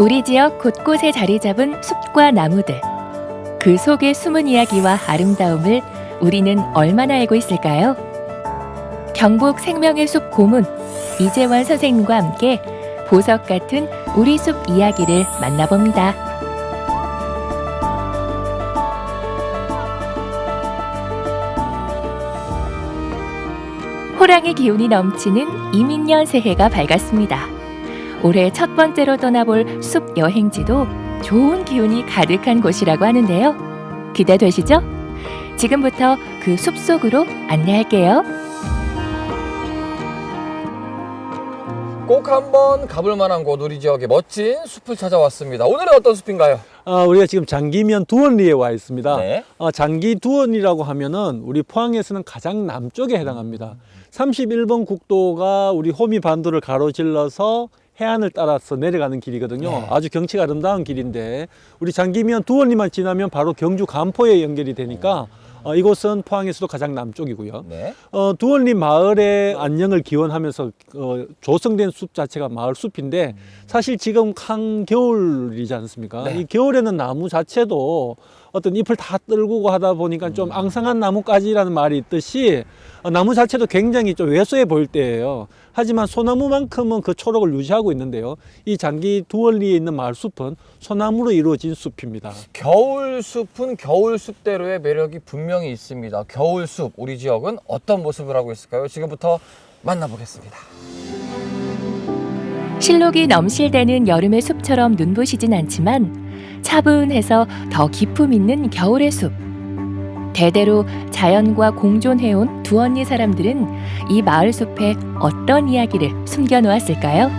우리 지역 곳곳에 자리 잡은 숲과 나무들. 그 속의 숨은 이야기와 아름다움을 우리는 얼마나 알고 있을까요? 경북 생명의 숲 고문 이재원 선생님과 함께 보석 같은 우리 숲 이야기를 만나봅니다. 호랑이 기운이 넘치는 이민년 새해가 밝았습니다. 올해 첫 번째로 떠나볼 숲 여행지도 좋은 기운이 가득한 곳이라고 하는데요. 기대되시죠? 지금부터 그 숲 속으로 안내할게요. 꼭 한번 가볼 만한 곳 우리 지역의 멋진 숲을 찾아왔습니다. 오늘은 어떤 숲인가요? 아, 우리가 지금 장기면 두원리에 와 있습니다. 네. 어, 장기 두원이라고 하면은 우리 포항에서는 가장 남쪽에 해당합니다. 31번 국도가 우리 호미 반도를 가로질러서 해안을 따라서 내려가는 길이거든요. 네. 아주 경치가 아름다운 길인데 우리 장기면 두원리만 지나면 바로 경주 간포에 연결이 되니까 어, 이곳은 포항에서도 가장 남쪽이고요. 네. 어, 두원리 마을의 안녕을 기원하면서 어, 조성된 숲 자체가 마을 숲인데 사실 지금 한겨울이지 않습니까? 네. 이 겨울에는 나무 자체도 어떤 잎을 다 떨구고 하다 보니까 좀 앙상한 나무까지라는 말이 있듯이 어, 나무 자체도 굉장히 좀 왜소해 보일 때예요. 하지만 소나무만큼은 그 초록을 유지하고 있는데요. 이 장기 두원리에 있는 마을 숲은 소나무로 이루어진 숲입니다. 겨울 숲은 겨울 숲대로의 매력이 분명히 있습니다. 겨울 숲 우리 지역은 어떤 모습을 하고 있을까요? 지금부터 만나보겠습니다. 실록이 넘실대는 여름의 숲처럼 눈부시진 않지만 차분해서 더 기품 있는 겨울의 숲. 대대로 자연과 공존해온 두 언니 사람들은 이 마을 숲에 어떤 이야기를 숨겨놓았을까요?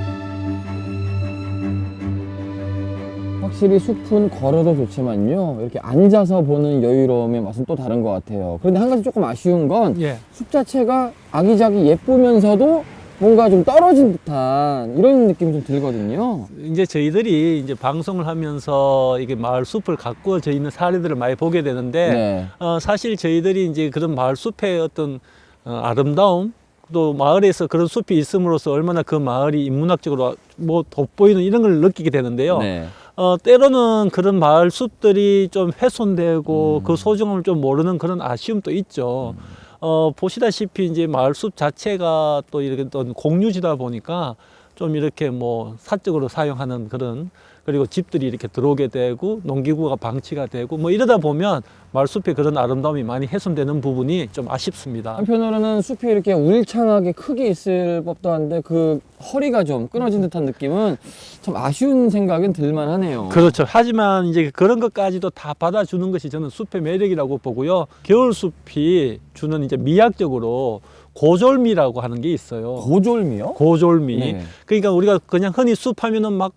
확실히 숲은 걸어도 좋지만요. 이렇게 앉아서 보는 여유로움의 맛은 또 다른 것 같아요. 그런데 한 가지 조금 아쉬운 건숲 예. 자체가 아기자기 예쁘면서도 뭔가 좀 떨어진 듯한 이런 느낌이 좀 들거든요. 이제 저희들이 이제 방송을 하면서 이게 마을 숲을 가꾸어져 있는 사례들을 많이 보게 되는데 네. 어, 사실 저희들이 이제 그런 마을 숲의 어떤 어, 아름다움 또 마을에서 그런 숲이 있음으로써 얼마나 그 마을이 인문학적으로 뭐 돋보이는 이런 걸 느끼게 되는데요. 네. 어, 때로는 그런 마을 숲들이 좀 훼손되고 음. 그 소중함을 좀 모르는 그런 아쉬움도 있죠. 어, 보시다시피 이제 마을 숲 자체가 또 이렇게 또 공유지다 보니까 좀 이렇게 뭐 사적으로 사용하는 그런 그리고 집들이 이렇게 들어오게 되고 농기구가 방치가 되고 뭐 이러다 보면 마을 숲의 그런 아름다움이 많이 훼손되는 부분이 좀 아쉽습니다. 한편으로는 숲이 이렇게 울창하게 크게 있을 법도 한데 그 허리가 좀 끊어진 듯한 느낌은 참 아쉬운 생각은 들만 하네요. 그렇죠. 하지만 이제 그런 것까지도 다 받아주는 것이 저는 숲의 매력이라고 보고요. 겨울 숲이 주는 이제 미학적으로 고졸미라고 하는 게 있어요. 고졸미요? 고졸미. 네. 그러니까 우리가 그냥 흔히 숲 하면은 막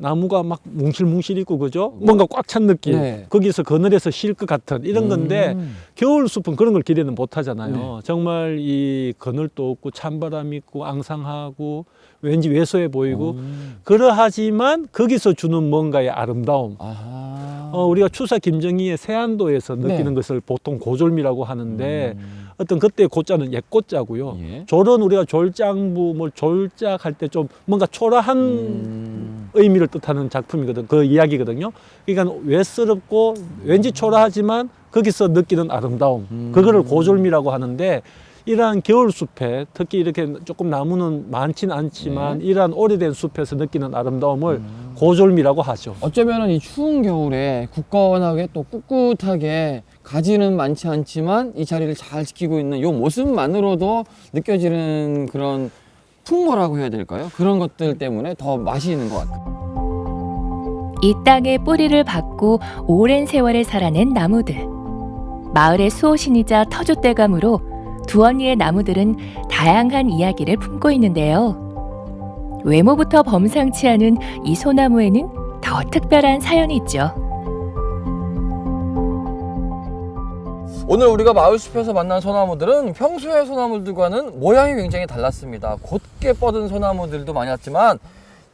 나무가 막 뭉실뭉실 있고 그죠? 뭔가 꽉 찬 느낌. 네. 거기서 그늘에서 쉴 것 같은 이런 건데 음. 겨울 숲은 그런 걸 기대는 못 하잖아요. 네. 정말 이 그늘도 없고 찬바람 있고 앙상하고 왠지 왜소해 보이고 음. 그러하지만 거기서 주는 뭔가의 아름다움. 아하. 어, 우리가 추사 김정희의 세안도에서 느끼는 네. 것을 보통 고졸미라고 하는데 음. 어떤 그때 고자는 옛 고자고요. 예. 졸은 우리가 졸장부 뭐 졸작할 때 좀 뭔가 초라한 음. 의미를 뜻하는 작품이거든. 그 이야기거든요. 그러니까 외스럽고 왠지 초라하지만 거기서 느끼는 아름다움. 음. 그거를 고졸미라고 하는데 이러한 겨울 숲에 특히 이렇게 조금 나무는 많지는 않지만 네. 이러한 오래된 숲에서 느끼는 아름다움을 음. 고졸미라고 하죠. 어쩌면은 이 추운 겨울에 굳건하게 또 꿋꿋하게 가지는 많지 않지만 이 자리를 잘 지키고 있는 이 모습만으로도 느껴지는 그런 풍모라고 해야 될까요? 그런 것들 때문에 더 맛이 있는 것 같아요. 이 땅에 뿌리를 박고 오랜 세월을 살아낸 나무들. 마을의 수호신이자 터줏대감으로 두언니의 나무들은 다양한 이야기를 품고 있는데요. 외모부터 범상치 않은 이 소나무에는 더 특별한 사연이 있죠. 오늘 우리가 마을 숲에서 만난 소나무들은 평소의 소나무들과는 모양이 굉장히 달랐습니다. 곧게 뻗은 소나무들도 많았지만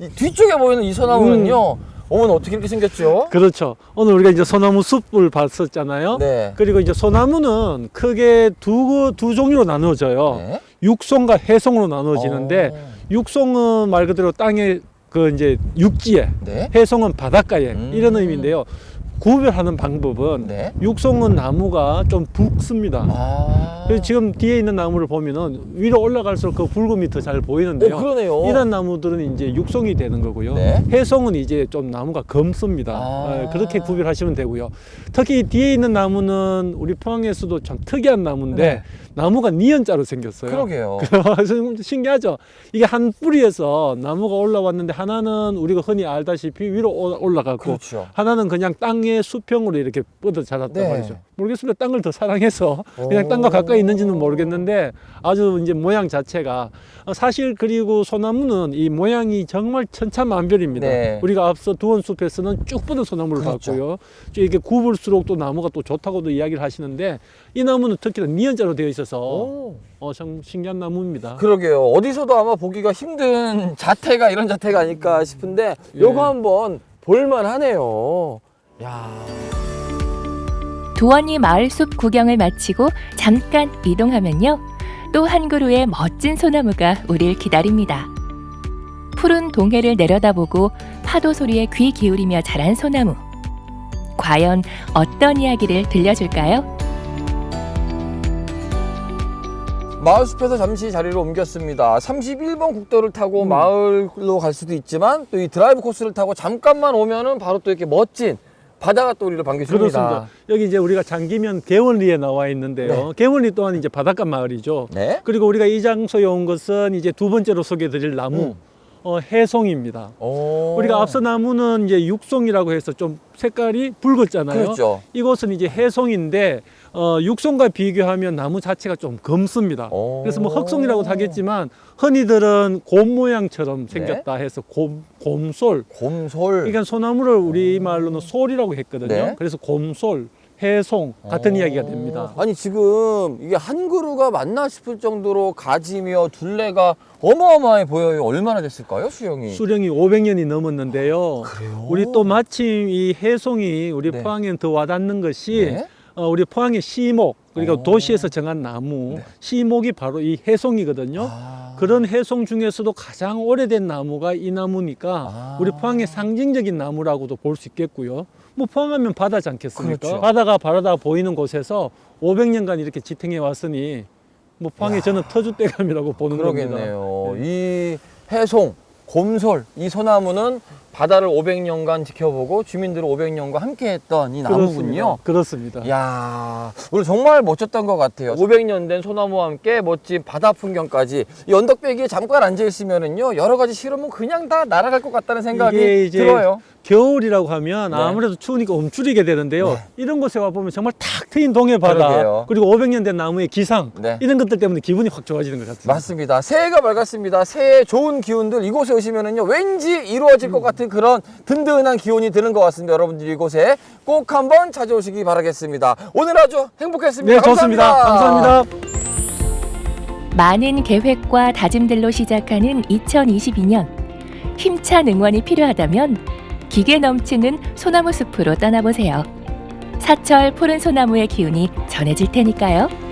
이 뒤쪽에 보이는 이 소나무는요. 어머니 어떻게 이렇게 생겼죠? 그렇죠. 오늘 우리가 이제 소나무 숲을 봤었잖아요. 네. 그리고 이제 소나무는 크게 두, 두 종류로 나누어져요. 네. 육송과 해송으로 나누어지는데 어. 육송은 말 그대로 땅에 그 이제 육지에 네. 해송은 바닷가에 음. 이런 의미인데요. 구별하는 방법은 네. 육송은 나무가 좀 붉습니다. 아. 그래서 지금 뒤에 있는 나무를 보면은 위로 올라갈수록 그 붉음이 더잘 오, 보이는데요. 그러네요. 이런 나무들은 이제 육송이 되는 거고요. 네. 해송은 이제 좀 나무가 검습니다. 아. 예, 그렇게 구별하시면 되고요. 특히 뒤에 있는 나무는 우리 포항에서도 참 특이한 나무인데 네. 나무가 니은자로 생겼어요. 그러게요. 좀 신기하죠. 이게 한 뿌리에서 나무가 올라왔는데 하나는 우리가 흔히 알다시피 위로 오- 올라가고 그렇죠. 하나는 그냥 땅의 수평으로 이렇게 뻗어 자랐단 네. 말이죠. 모르겠습니다. 땅을 더 사랑해서 그냥 오. 땅과 가까이 있는지는 모르겠는데 아주 이제 모양 자체가 어, 사실 그리고 소나무는 이 모양이 정말 천차만별입니다. 네. 우리가 앞서 두원 숲에서는 쭉 뻗은 소나무를 그렇죠. 봤고요. 또 이렇게 굽을수록 또 나무가 또 좋다고도 이야기를 하시는데 이 나무는 특히나 니은자로 되어 있어서 오. 어, 참 신기한 나무입니다. 그러게요. 어디서도 아마 보기가 힘든 자태가 이런 자태가 아닐까 싶은데 요거 예. 한번 볼만 하네요. 야. 두원이 마을 숲 구경을 마치고 잠깐 이동하면요. 또 한 그루의 멋진 소나무가 우릴 기다립니다. 푸른 동해를 내려다보고 파도 소리에 귀 기울이며 자란 소나무. 과연 어떤 이야기를 들려줄까요? 마을숲에서 잠시 자리를 옮겼습니다. 31번 국도를 타고 음. 마을로 갈 수도 있지만 또 이 드라이브 코스를 타고 잠깐만 오면은 바로 또 이렇게 멋진 바다가 또 우리를 반겨줍니다. 그렇습니다. 여기 이제 우리가 장기면 개원리에 나와 있는데요. 개원리 또한 이제 바닷가 마을이죠. 네. 그리고 우리가 이 장소에 온 것은 이제 두 번째로 소개드릴 나무 음. 어, 해송입니다. 오. 우리가 앞서 나무는 이제 육송이라고 해서 좀 색깔이 붉었잖아요. 그렇죠. 이곳은 이제 해송인데 어, 육송과 비교하면 나무 자체가 좀 검습니다. 오. 그래서 뭐 흑송이라고 하겠지만 흔히들은 곰 모양처럼 네. 생겼다 해서 곰, 곰솔. 곰솔. 그러니까 소나무를 우리 말로는 솔이라고 했거든요. 네. 그래서 곰솔, 해송 같은 오. 이야기가 됩니다. 아니 지금 이게 한 그루가 맞나 싶을 정도로 가지며 둘레가 어마어마해 보여요. 얼마나 됐을까요, 수영이? 수령이 500년이 넘었는데요. 그래요? 우리 또 마침 이 해송이 우리 네. 포항에 더 와닿는 것이 네. 어, 우리 포항의 시목 그러니까 오. 도시에서 정한 나무 네. 시목이 바로 이 해송이거든요. 아. 그런 해송 중에서도 가장 오래된 나무가 이 나무니까 아. 우리 포항의 상징적인 나무라고도 볼 수 있겠고요. 뭐 포항하면 바다지 않겠습니까? 그렇죠. 바다가 바라다 보이는 곳에서 500년간 이렇게 지탱해 왔으니 뭐 포항에 야. 저는 터줏대감이라고 보는 겁니다. 그러겠네요. 이 해송, 곰솔, 이 소나무는 바다를 500년간 지켜보고 주민들을 500년간 함께했던 이 나무군요. 그렇습니다. 그렇습니다. 야 오늘 정말 멋졌던 것 같아요. 500년 된 소나무와 함께 멋진 바다 풍경까지 이 언덕배기에 잠깐 앉아 있으면은요 여러 가지 실험은 그냥 다 날아갈 것 같다는 생각이 들어요. 겨울이라고 하면 네. 아무래도 추우니까 움츠리게 되는데요. 네. 이런 곳에 와 보면 정말 탁 트인 동해 바다 그러게요. 그리고 500년 된 나무의 기상 네. 이런 것들 때문에 기분이 확 좋아지는 것 같습니다. 맞습니다. 새해가 밝았습니다. 새해 좋은 기운들 이곳에 오시면은요 왠지 이루어질 것 같은 그런 든든한 기운이 드는 것 같습니다. 여러분들 이곳에 꼭 한번 찾아오시기 바라겠습니다. 오늘 아주 행복했습니다. 네, 좋습니다. 감사합니다. 많은 계획과 다짐들로 시작하는 2022년. 힘찬 응원이 필요하다면 기계 넘치는 소나무 숲으로 떠나보세요. 사철 푸른 소나무의 기운이 전해질 테니까요.